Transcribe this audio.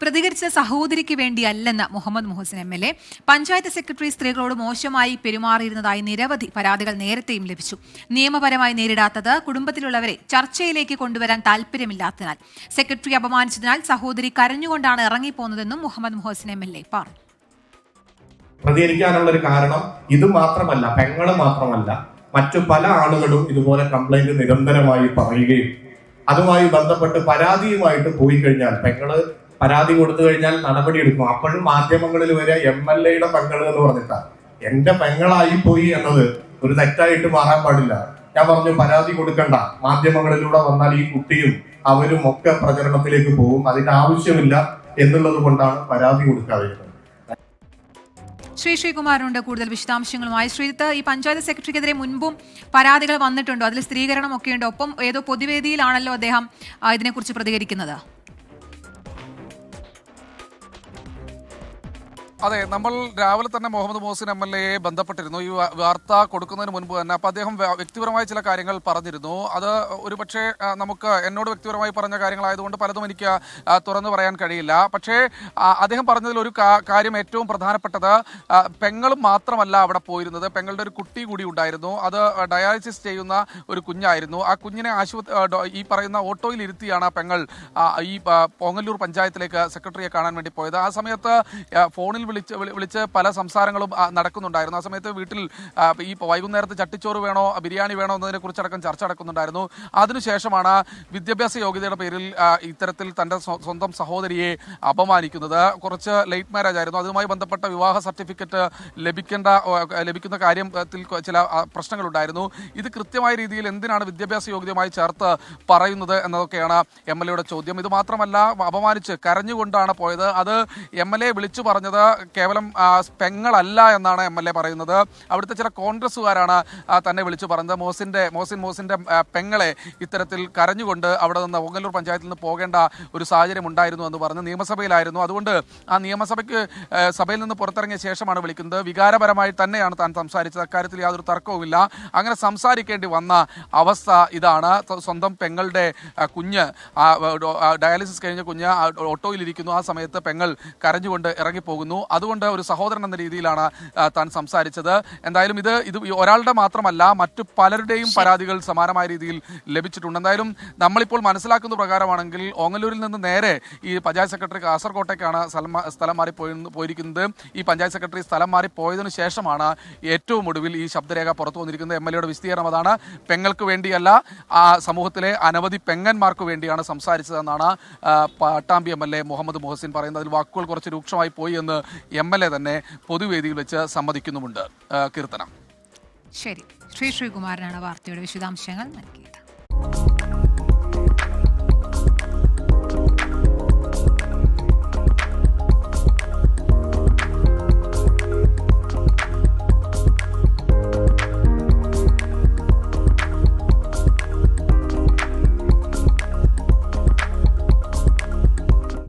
പ്രതികരിച്ച സഹോദരിക്ക് വേണ്ടിയല്ലെന്ന് Muhammad Muhsin M L A. Panchayat secretary സ്ത്രീകളോട് മോശമായി പെരുമാറിയിരുന്നതായി നിരവധി പരാതികൾ നേരത്തെയും ലഭിച്ചു. നിയമപരമായി നേരിടാത്തത് കുടുംബത്തിലുള്ളവരെ ചർച്ചയിലേക്ക് കൊണ്ടുവരാൻ താല്പര്യമില്ലാത്തതിനാൽ സെക്രട്ടറി അപമാനിച്ചതിനാൽ സഹോദരി കരഞ്ഞുകൊണ്ടാണ് ഇറങ്ങിപ്പോന്നതെന്നും Muhammad Muhsin M L A പറഞ്ഞു. പ്രതികരിക്കാനുള്ള ഒരു കാരണം ഇത് മാത്രമല്ല പെങ്ങൾ മാത്രമല്ല മറ്റു പല ആളുകളും ഇതുപോലെ കംപ്ലൈന്റ് നിരന്തരമായി പറയുകയും അതുമായി ബന്ധപ്പെട്ട് പരാതിയുമായിട്ട് പോയി കഴിഞ്ഞാൽ പെങ്ങൾ പരാതി കൊടുത്തു കഴിഞ്ഞാൽ നടപടി എടുക്കും. അപ്പോഴും മാധ്യമങ്ങളിൽ വരെ എം എൽ എയുടെ പെങ്ങൾ എന്ന് പറഞ്ഞിട്ടാണ് എന്റെ പെങ്ങളായി പോയി എന്നത് ഒരു തെറ്റായിട്ട് മാറാൻ പാടില്ല. ഞാൻ പറഞ്ഞു പരാതി കൊടുക്കണ്ട. മാധ്യമങ്ങളിലൂടെ വന്നാൽ ഈ കുട്ടിയും അവരും ഒക്കെ പ്രചരണത്തിലേക്ക് പോകും. അതിന്റെ ആവശ്യമില്ല എന്നുള്ളത് കൊണ്ടാണ് പരാതി കൊടുക്കാതിരുന്നത്. ശ്രീ ശ്രീകുമാറിനുണ്ട് കൂടുതൽ വിശദാംശങ്ങളുമായി. ശ്രീജിത്ത് ഈ പഞ്ചായത്ത് സെക്രട്ടറിക്കെതിരെ മുൻപും പരാതികൾ വന്നിട്ടുണ്ടോ? അതിൽ ഉണ്ട്? ഒപ്പം ഏതോ പൊതുവേദിയിലാണല്ലോ അദ്ദേഹം ഇതിനെക്കുറിച്ച് പ്രതികരിക്കുന്നത്. അതെ നമ്മൾ രാവിലെ തന്നെ മുഹമ്മദ് മോഹസിൻ എം എൽ എയെ ബന്ധപ്പെട്ടിരുന്നു. ഈ വാർത്ത കൊടുക്കുന്നതിന് മുൻപ് തന്നെ അപ്പോൾ അദ്ദേഹം വ്യ- വ്യക്തിപരമായ ചില കാര്യങ്ങൾ പറഞ്ഞിരുന്നു. അത് ഒരു പക്ഷേ നമുക്ക് എന്നോട് വ്യക്തിപരമായി പറഞ്ഞ കാര്യങ്ങളായതുകൊണ്ട് പലതും എനിക്ക് തുറന്നു പറയാൻ കഴിയില്ല. പക്ഷേ അദ്ദേഹം പറഞ്ഞതിൽ ഒരു കാര്യം ഏറ്റവും പ്രധാനപ്പെട്ടത് പെങ്ങളും മാത്രമല്ല അവിടെ പോയിരുന്നത്. പെങ്ങളുടെ ഒരു കുട്ടി കൂടി ഉണ്ടായിരുന്നു. അത് ഡയാലിസിസ് ചെയ്യുന്ന ഒരു കുഞ്ഞായിരുന്നു. ആ കുഞ്ഞിനെ ആശുപത്രി ഈ പറയുന്ന ഓട്ടോയിൽ ഇരുത്തിയാണ് ആ പെങ്ങൾ ഈ പൊങ്ങല്ലൂർ പഞ്ചായത്തിലേക്ക് സെക്രട്ടറിയെ കാണാൻ വേണ്ടി പോയത്. ആ സമയത്ത് ഫോണിൽ വിളിച്ച് വിളിച്ച് പല സംസാരങ്ങളും നടക്കുന്നുണ്ടായിരുന്നു. ആ സമയത്ത് വീട്ടിൽ ഈ വൈകുന്നേരത്ത് ചട്ടിച്ചോറ് വേണോ ബിരിയാണി വേണോ എന്നതിനെ കുറിച്ചടക്കം ചർച്ച നടക്കുന്നുണ്ടായിരുന്നു. അതിനുശേഷമാണ് വിദ്യാഭ്യാസ യോഗ്യതയുടെ പേരിൽ ഇത്തരത്തിൽ തന്റെ സ്വന്തം സഹോദരിയെ അപമാനിക്കുന്നത്. കുറച്ച് ലേറ്റ് മാരേജ് ആയിരുന്നു. അതുമായി ബന്ധപ്പെട്ട വിവാഹ സർട്ടിഫിക്കറ്റ് ലഭിക്കേണ്ട ലഭിക്കുന്ന കാര്യത്തിൽ ചില പ്രശ്നങ്ങളുണ്ടായിരുന്നു. ഇത് കൃത്യമായ രീതിയിൽ എന്തിനാണ് വിദ്യാഭ്യാസ യോഗ്യതയുമായി ചേർത്ത് പറയുന്നത് എന്നതൊക്കെയാണ് എം എൽ എയുടെ ചോദ്യം. ഇത് മാത്രമല്ല അപമാനിച്ച് കരഞ്ഞുകൊണ്ടാണ് പോയത്. അത് എം എൽ എ വിളിച്ചു പറഞ്ഞത് കേവലം പെങ്ങളല്ല എന്നാണ് എം എൽ എ പറയുന്നത്. അവിടുത്തെ ചില കോൺഗ്രസ്സുകാരാണ് തന്നെ വിളിച്ചു പറഞ്ഞത്. മോസിന്റെ മോസിൻ മോസിന്റെ പെങ്ങളെ ഇത്തരത്തിൽ കരഞ്ഞുകൊണ്ട് അവിടെ നിന്ന് ഓങ്ങല്ലൂർ പഞ്ചായത്തിൽ നിന്ന് പോകേണ്ട ഒരു സാഹചര്യം ഉണ്ടായിരുന്നു എന്ന് പറഞ്ഞ് നിയമസഭയിലായിരുന്നു. അതുകൊണ്ട് ആ നിയമസഭയ്ക്ക് സഭയിൽ നിന്ന് പുറത്തിറങ്ങിയ ശേഷമാണ് വിളിക്കുന്നത്. വികാരപരമായി തന്നെയാണ് താൻ സംസാരിച്ചത്. അക്കാര്യത്തിൽ യാതൊരു തർക്കവുമില്ല അങ്ങനെ സംസാരിക്കേണ്ടി വന്ന അവസ്ഥ ഇതാണ്. സ്വന്തം പെങ്ങളുടെ കുഞ്ഞ് ഡയാലിസിസ് കഴിഞ്ഞ കുഞ്ഞ് ഓട്ടോയിലിരിക്കുന്നു. ആ സമയത്ത് പെങ്ങൾ കരഞ്ഞുകൊണ്ട് ഇറങ്ങിപ്പോകുന്നു. അതുകൊണ്ട് ഒരു സഹോദരൻ എന്ന രീതിയിലാണ് താൻ സംസാരിച്ചത്. എന്തായാലും ഇത് ഇത് ഒരാളുടെ മാത്രമല്ല മറ്റു പലരുടെയും പരാതികൾ സമാനമായ രീതിയിൽ ലഭിച്ചിട്ടുണ്ട്. എന്തായാലും നമ്മളിപ്പോൾ മനസ്സിലാക്കുന്ന പ്രകാരമാണെങ്കിൽ ഓങ്ങല്ലൂരിൽ നിന്ന് നേരെ ഈ പഞ്ചായത്ത് സെക്രട്ടറി കാസർകോട്ടേക്കാണ് സ്ഥലം മാറി പോയി പോയിരിക്കുന്നത്. ഈ പഞ്ചായത്ത് സെക്രട്ടറി സ്ഥലം മാറി പോയതിനു ശേഷമാണ് ഏറ്റവും ഒടുവിൽ ഈ ശബ്ദരേഖ പുറത്തു വന്നിരിക്കുന്നത്. എം എൽ എയുടെ വിസ്തീർണം അതാണ്. പെങ്ങൾക്ക് വേണ്ടിയല്ല ആ സമൂഹത്തിലെ അനവധി പെങ്ങന്മാർക്ക് വേണ്ടിയാണ് സംസാരിച്ചതെന്നാണ് Pattambi M L A Muhammad Muhsin പറയുന്നത്. അതിൽ വാക്കുകൾ കുറച്ച് രൂക്ഷമായി പോയി എന്ന് എം എൽ എ തന്നെ പൊതുവേദിയിൽ വെച്ച് സമ്മതിക്കുന്നുമുണ്ട്. കീർത്തനം. ശരി. ശ്രീ ശ്രീകുമാരനാണ് വാർത്തയുടെ വിശദാംശങ്ങൾ. നൽകിയത്